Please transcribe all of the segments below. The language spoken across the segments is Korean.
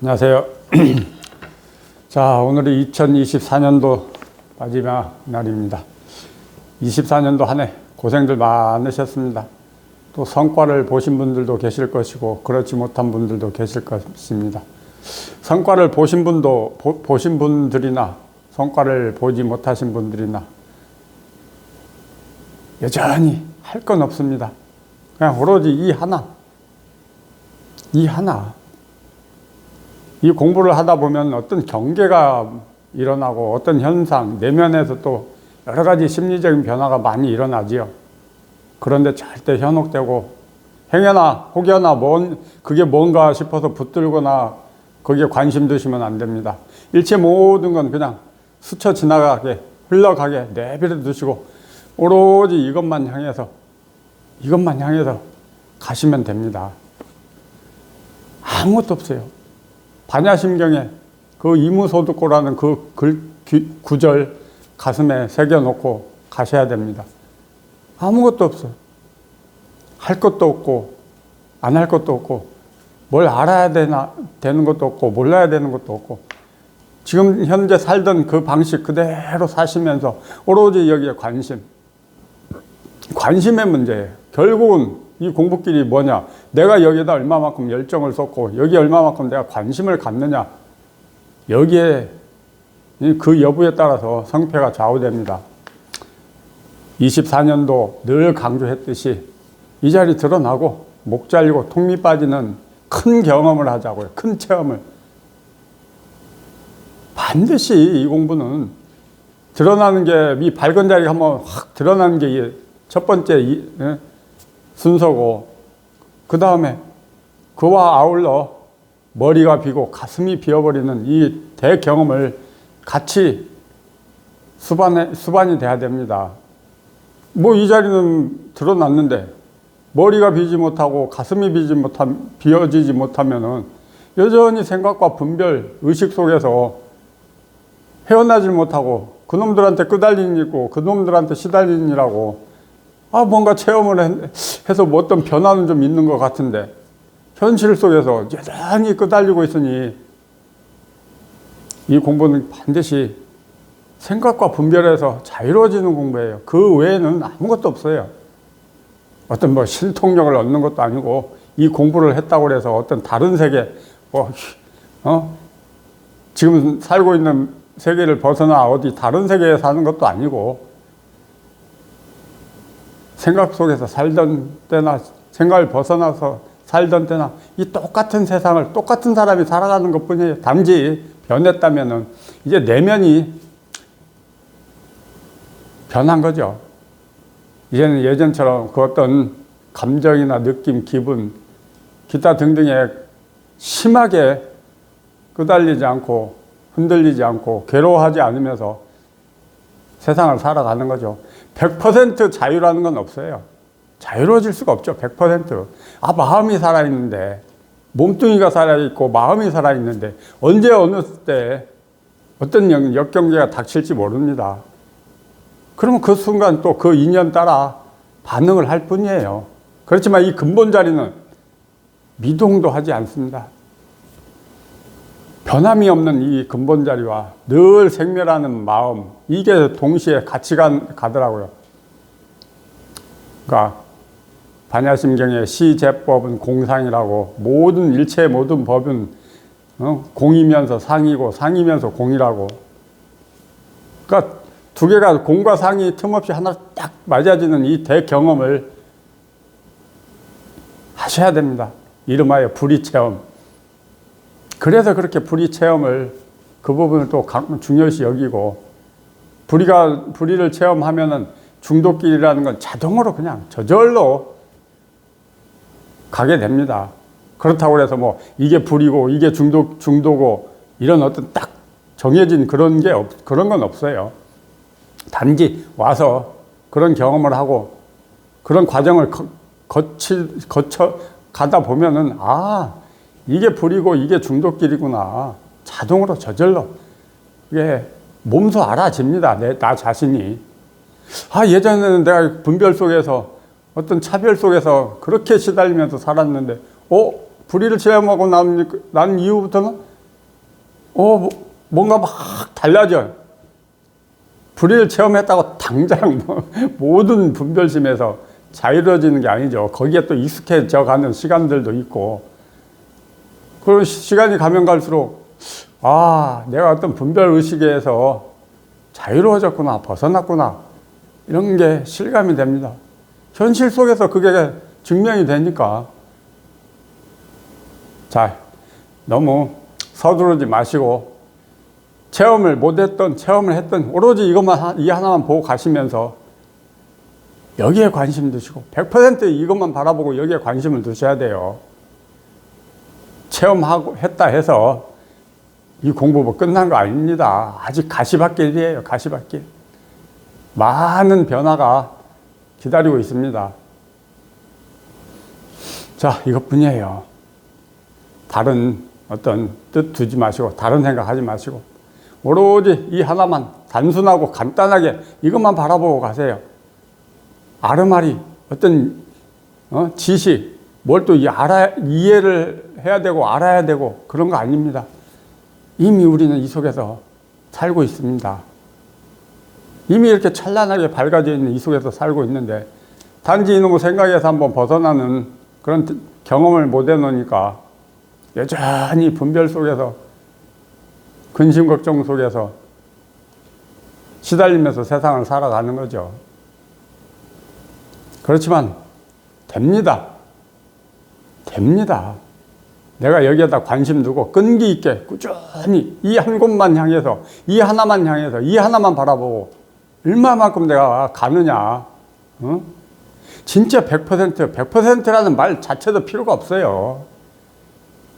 안녕하세요. 자, 오늘이 2024년도 마지막 날입니다. 24년도 한 해 고생들 많으셨습니다. 또 성과를 보신 분들도 계실 것이고, 그렇지 못한 분들도 계실 것입니다. 성과를 보신 분도, 보, 보신 분들이나, 성과를 보지 못하신 분들이나, 여전히 할 건 없습니다. 그냥 오로지 이 하나, 이 하나. 이 공부를 하다 보면 어떤 경계가 일어나고 어떤 현상, 내면에서 또 여러 가지 심리적인 변화가 많이 일어나지요. 그런데 절대 현혹되고 행여나 혹여나 뭔 그게 뭔가 싶어서 붙들거나 거기에 관심 두시면 안 됩니다. 일체 모든 건 그냥 스쳐 지나가게 흘러가게 내버려 두시고 오로지 이것만 향해서 이것만 향해서 가시면 됩니다. 아무것도 없어요. 반야심경에 그 이무소득고라는 그 글, 기- 구절 가슴에 새겨놓고 가셔야 됩니다. 아무것도 없어요. 할 것도 없고, 안 할 것도 없고, 뭘 알아야 되나, 되는 것도 없고, 몰라야 되는 것도 없고, 지금 현재 살던 그 방식 그대로 사시면서 오로지 여기에 관심. 관심의 문제예요. 결국은 이 공부길이 뭐냐? 내가 여기에다 얼마만큼 열정을 쏟고 여기 얼마만큼 내가 관심을 갖느냐? 여기에 이그 여부에 따라서 성패가 좌우됩니다. 24년도 늘 강조했듯이 이 자리 드러나고 목 잘리고 통밑 빠지는 큰 경험을 하자고요. 큰 체험을. 반드시 이 공부는 드러나는 게 이 밝은 자리가 한번 확 드러나는 게 첫 번째 이- 예? 순서고 그 다음에 그와 아울러 머리가 비고 가슴이 비어버리는 이 대경험을 같이 수반에, 수반이 돼야 됩니다. 뭐 이 자리는 드러났는데 머리가 비지 못하고 가슴이 비지 못함, 비어지지 못하면은 여전히 생각과 분별, 의식 속에서 헤어나질 못하고 그놈들한테 끄달린 있고 그놈들한테 시달린 이라고 아 뭔가 체험을 해- 해서 뭐 어떤 변화는 좀 있는 것 같은데 현실 속에서 여전히 끄달리고 있으니 이 공부는 반드시 생각과 분별해서 자유로워지는 공부예요. 그 외에는 아무것도 없어요. 어떤 뭐 신통력을 얻는 것도 아니고 이 공부를 했다고 해서 어떤 다른 세계 뭐 어? 지금 살고 있는 세계를 벗어나 어디 다른 세계에 사는 것도 아니고 생각 속에서 살던 때나 생각을 벗어나서 살던 때나 이 똑같은 세상을 똑같은 사람이 살아가는 것 뿐이에요. 단지 변했다면은 이제 내면이 변한 거죠. 이제는 예전처럼 그 어떤 감정이나 느낌, 기분, 기타 등등에 심하게 끄달리지 않고 흔들리지 않고 괴로워하지 않으면서 세상을 살아가는 거죠. 100% 자유라는 건 없어요. 자유로워질 수가 없죠. 100%. 아, 마음이 살아있는데, 몸뚱이가 살아있고, 마음이 살아있는데, 언제 어느 때 어떤 역- 역경계가 닥칠지 모릅니다. 그러면 그 순간 또 그 인연 따라 반응을 할 뿐이에요. 그렇지만 이 근본 자리는 미동도 하지 않습니다. 변함이 없는 이 근본 자리와 늘 생멸하는 마음, 이게 동시에 같이 간, 가더라고요. 그러니까, 반야심경의 시제법은 공상이라고, 모든 일체 모든 법은 어? 공이면서 상이고, 상이면서 공이라고. 그러니까, 두 개가 공과 상이 틈없이 하나 딱 맞아지는 이 대경험을 하셔야 됩니다. 이름하여 불이 체험. 그래서 그렇게 불이 체험을 그 부분을 또 강- 중요시 여기고 불이가 불이를 체험하면은 중독길이라는 건 자동으로 그냥 저절로 가게 됩니다. 그렇다고 해서 뭐 이게 불이고 이게 중독 중도고 이런 어떤 딱 정해진 그런 게 없, 그런 건 없어요. 단지 와서 그런 경험을 하고 그런 과정을 거, 거치, 거쳐 가다 보면은 아 이게 불이고 이게 중독길이구나. 자동으로 저절로. 이게 몸소 알아집니다 내 나 자신이. 아 예전에는 내가 분별 속에서 어떤 차별 속에서 그렇게 시달리면서 살았는데 어? 불의를 체험하고 난, 난 이후부터는 어? 뭐- 뭔가 막 달라져요. 불의를 체험했다고 당장 뭐 모든 분별심에서 자유로워지는 게 아니죠. 거기에 또 익숙해져 가는 시간들도 있고 그런 시- 시간이 가면 갈수록 아 내가 어떤 분별 의식에서 자유로워졌구나 벗어났구나 이런 게 실감이 됩니다. 현실 속에서 그게 증명이 되니까 자 너무 서두르지 마시고 체험을 못했던 체험을 했던 오로지 이것만 하- 이 하나만 보고 가시면서 여기에 관심 두시고 100% 이것만 바라보고 여기에 관심을 두셔야 돼요. 체험하고 했다 해서 이 공부 뭐 끝난 거 아닙니다. 아직 가시밭길이에요. 가시밭길. 많은 변화가 기다리고 있습니다. 자, 이것뿐이에요. 다른 어떤 뜻 두지 마시고 다른 생각 하지 마시고 오로지 이 하나만 단순하고 간단하게 이것만 바라보고 가세요. 아르마리 어떤 어? 지식 뭘 또 알아 이해를 해야 되고 알아야 되고 그런 거 아닙니다. 이미 우리는 이 속에서 살고 있습니다. 이미 이렇게 찬란하게 밝아져 있는 이 속에서 살고 있는데 단지 이놈의 생각에서 한번 벗어나는 그런 경험을 못 해놓으니까 여전히 분별 속에서 근심 걱정 속에서 시달리면서 세상을 살아가는 거죠. 그렇지만 됩니다. 됩니다. 내가 여기에다 관심 두고 끈기 있게 꾸준히 이 한 곳만 향해서 이 하나만 향해서 이 하나만 바라보고 얼마만큼 내가 가느냐. 어? 진짜 100% 100%라는 말 자체도 필요가 없어요.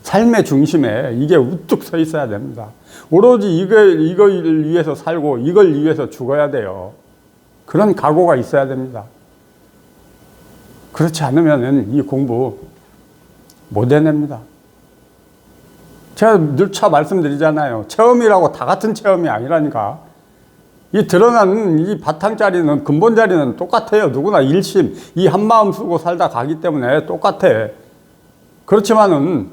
삶의 중심에 이게 우뚝 서 있어야 됩니다. 오로지 이걸, 이걸 위해서 살고 이걸 위해서 죽어야 돼요. 그런 각오가 있어야 됩니다. 그렇지 않으면 이 공부 못 해냅니다. 제가 늘차 말씀드리잖아요. 체험이라고 다 같은 체험이 아니라니까. 이 드러나는 이 바탕 자리는 근본 자리는 똑같아요. 누구나 일심, 이 한마음 쓰고 살다 가기 때문에 똑같아. 그렇지만은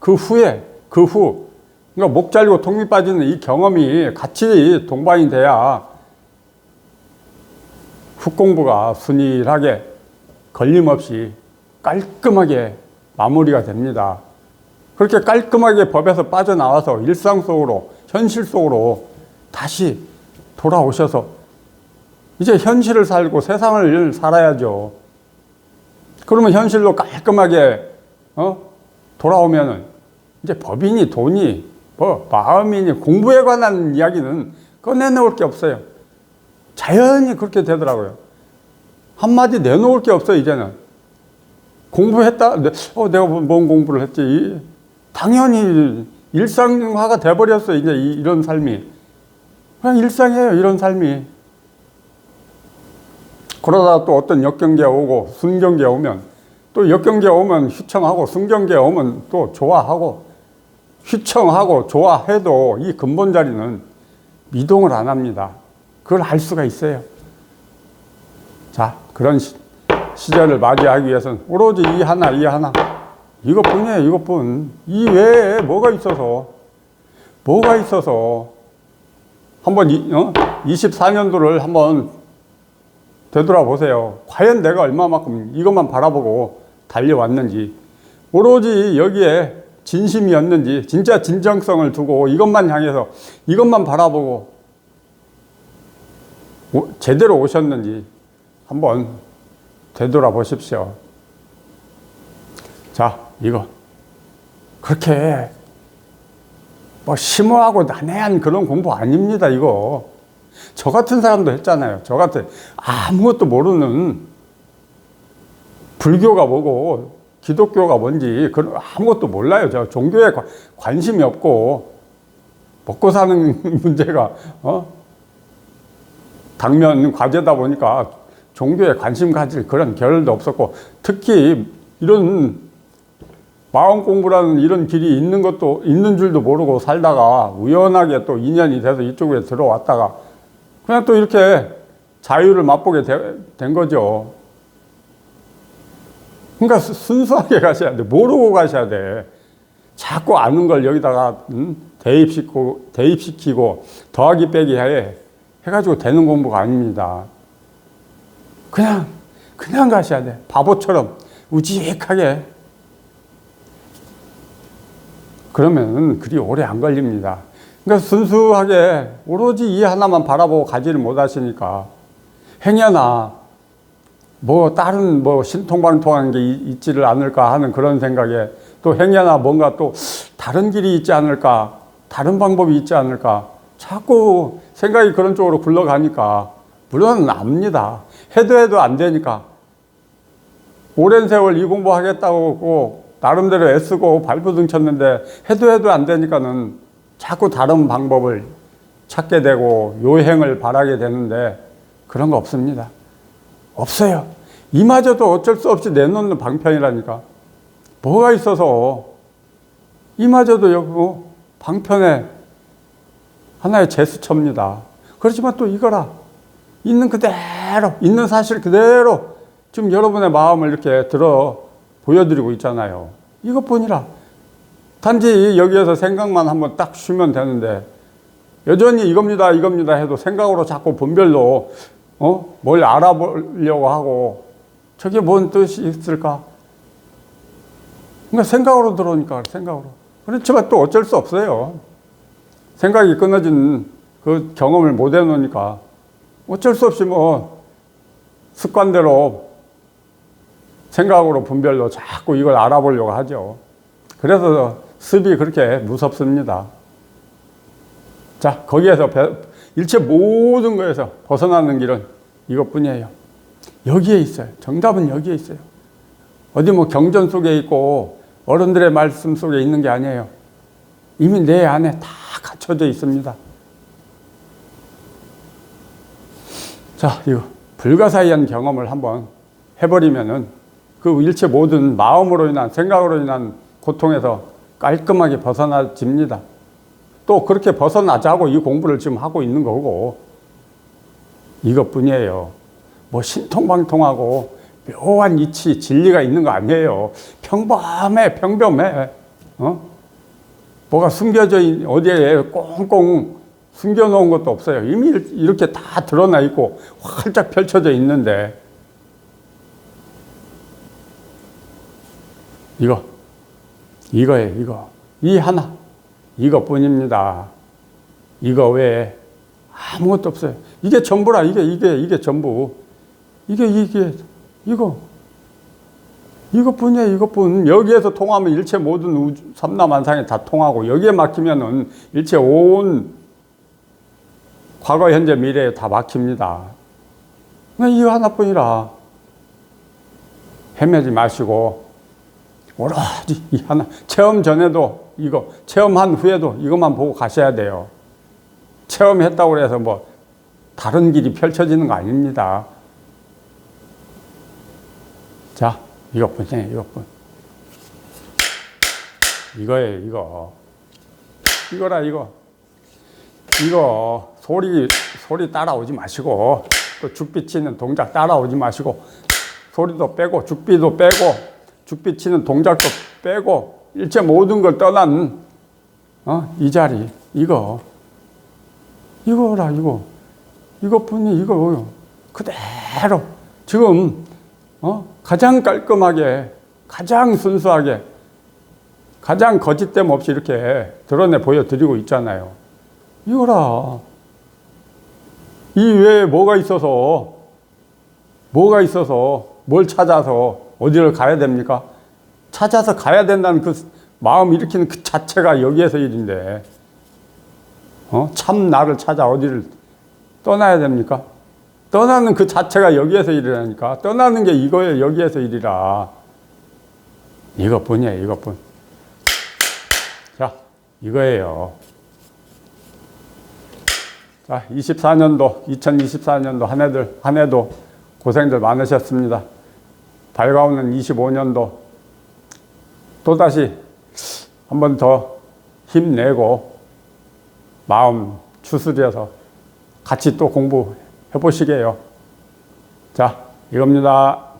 그 후에, 그 후, 그러니까 목 잘리고 통미 빠지는 이 경험이 같이 동반이 돼야 훅 공부가 순일하게 걸림없이 깔끔하게 마무리가 됩니다. 그렇게 깔끔하게 법에서 빠져나와서 일상 속으로, 현실 속으로 다시 돌아오셔서 이제 현실을 살고 세상을 살아야죠. 그러면 현실로 깔끔하게 어? 돌아오면은 이제 법이니 돈이 뭐 마음이니 공부에 관한 이야기는 꺼내놓을 게 없어요. 자연히 그렇게 되더라고요. 한마디 내놓을 게 없어 이제는 공부했다? 네, 어 내가 뭔 공부를 했지? 이- 당연히 일상화가 돼버렸어 이제 이- 이런 삶이. 그냥 일상이에요 이런 삶이. 그러다 또 어떤 역경계가 오고 순경계가 오면 또 역경계가 오면 휘청하고 순경계가 오면 또 좋아하고 휘청하고 좋아해도 이 근본 자리는 미동을 안 합니다. 그걸 알 수가 있어요. 자, 그런 시, 시절을 맞이하기 위해서는 오로지 이 하나, 이 하나. 이것뿐이에요, 이것뿐. 이 외에 뭐가 있어서, 뭐가 있어서, 한번 이, 어? 24년도를 한번 되돌아보세요. 과연 내가 얼마만큼 이것만 바라보고 달려왔는지, 오로지 여기에 진심이었는지, 진짜 진정성을 두고 이것만 향해서 이것만 바라보고 오- 제대로 오셨는지, 한번 되돌아보십시오. 자, 이거. 그렇게 뭐 심오하고 난해한 그런 공부 아닙니다, 이거. 저 같은 사람도 했잖아요. 저 같은 아무것도 모르는 불교가 뭐고 기독교가 뭔지 그런 아무것도 몰라요. 저 종교에 관- 관심이 없고 먹고 사는 문제가 어? 당면 과제다 보니까 종교에 관심 가질 그런 겨를도 없었고 특히 이런 마음 공부라는 이런 길이 있는 것도 있는 줄도 모르고 살다가 우연하게 또 인연이 돼서 이쪽에 들어왔다가 그냥 또 이렇게 자유를 맛보게 되- 된 거죠. 그러니까 수- 순수하게 가셔야 돼. 모르고 가셔야 돼. 자꾸 아는 걸 여기다가 음, 대입시키고, 대입시키고 더하기 빼기 해 해가지고 되는 공부가 아닙니다. 그냥 그냥 가셔야 돼. 바보처럼 우직하게. 그러면 그리 오래 안 걸립니다. 그러니까 순수하게 오로지 이 하나만 바라보고 가지를 못하시니까 행여나 뭐 다른 뭐 신통방통한 게 이- 있지를 않을까 하는 그런 생각에 또 행여나 뭔가 또 다른 길이 있지 않을까 다른 방법이 있지 않을까 자꾸 생각이 그런 쪽으로 굴러가니까 물론 압니다 해도 해도 안 되니까 오랜 세월 이 공부하겠다고 나름대로 애쓰고 발부등 쳤는데 해도 해도 안 되니까는 자꾸 다른 방법을 찾게 되고 요행을 바라게 되는데 그런 거 없습니다. 없어요. 이마저도 어쩔 수 없이 내놓는 방편이라니까. 뭐가 있어서 이마저도 여기 방편에 하나의 제스처입니다. 그렇지만 또 이거라. 있는 그대로, 있는 사실 그대로 지금 여러분의 마음을 이렇게 들어 보여드리고 있잖아요. 이것뿐이라. 단지 여기에서 생각만 한번 딱 쉬면 되는데 여전히 이겁니다, 이겁니다 해도 생각으로 자꾸 분별로 어? 뭘 알아보려고 하고 저게 뭔 뜻이 있을까? 그러니까 생각으로 들어오니까 생각으로. 그렇지만 또 어쩔 수 없어요. 생각이 끊어진 그 경험을 못 해놓으니까 어쩔 수 없이 뭐 습관대로 생각으로 분별로 자꾸 이걸 알아보려고 하죠. 그래서 습이 그렇게 무섭습니다. 자, 거기에서 배- 일체 모든 거에서 벗어나는 길은 이것뿐이에요. 여기에 있어요. 정답은 여기에 있어요. 어디 뭐 경전 속에 있고 어른들의 말씀 속에 있는 게 아니에요. 이미 내 안에 다 갖춰져 있습니다. 자, 이거 불가사의한 경험을 한번 해버리면은 그 일체 모든 마음으로 인한 생각으로 인한 고통에서 깔끔하게 벗어나집니다. 또 그렇게 벗어나자고 이 공부를 지금 하고 있는 거고 이것뿐이에요. 뭐 신통방통하고 묘한 이치 진리가 있는 거 아니에요. 평범해 평범해. 어? 뭐가 숨겨져 있 어디에 꽁꽁 숨겨놓은 것도 없어요. 이미 이렇게 다 드러나 있고 활짝 펼쳐져 있는데 이거 이거예요. 이거 이 하나 이것뿐입니다. 이거 외에 아무것도 없어요. 이게 전부라. 이게 이게 이게 전부. 이게 이게 이거 이것뿐이야. 이것뿐. 여기에서 통하면 일체 모든 우주 삼라만상에 다 통하고 여기에 막히면은 일체 온 과거, 현재, 미래에 다 막힙니다. 이거 하나뿐이라 헤매지 마시고 오로지 이 하나 체험 전에도 이거 체험한 후에도 이것만 보고 가셔야 돼요. 체험했다고 해서 뭐 다른 길이 펼쳐지는 거 아닙니다. 자, 이것뿐이에요, 이것뿐. 이거예요, 이거. 이거라, 이거. 이거 소리 소리 따라오지 마시고 또 죽비 치는 동작 따라오지 마시고 소리도 빼고 죽비도 빼고 죽비 치는 동작도 빼고 일체 모든 걸 떠난 어? 이 자리 이거 이거라 이거 이것뿐이 이거 그대로 지금 어? 가장 깔끔하게 가장 순수하게 가장 거짓됨 없이 이렇게 드러내 보여드리고 있잖아요. 이거라. 이 외에 뭐가 있어서, 뭐가 있어서, 뭘 찾아서 어디를 가야 됩니까? 찾아서 가야 된다는 그 마음 일으키는 그 자체가 여기에서 일인데, 어? 참 나를 찾아 어디를 떠나야 됩니까? 떠나는 그 자체가 여기에서 일이라니까. 떠나는 게 이거예요. 여기에서 일이라. 이것뿐이에요. 이것뿐. 자, 이거예요. 자, 24년도, 2024년도 한 해들, 한 해도 고생들 많으셨습니다. 밝아오는 25년도 또다시 한 번 더 힘내고 마음 추스려서 같이 또 공부해 보시게요. 자, 이겁니다.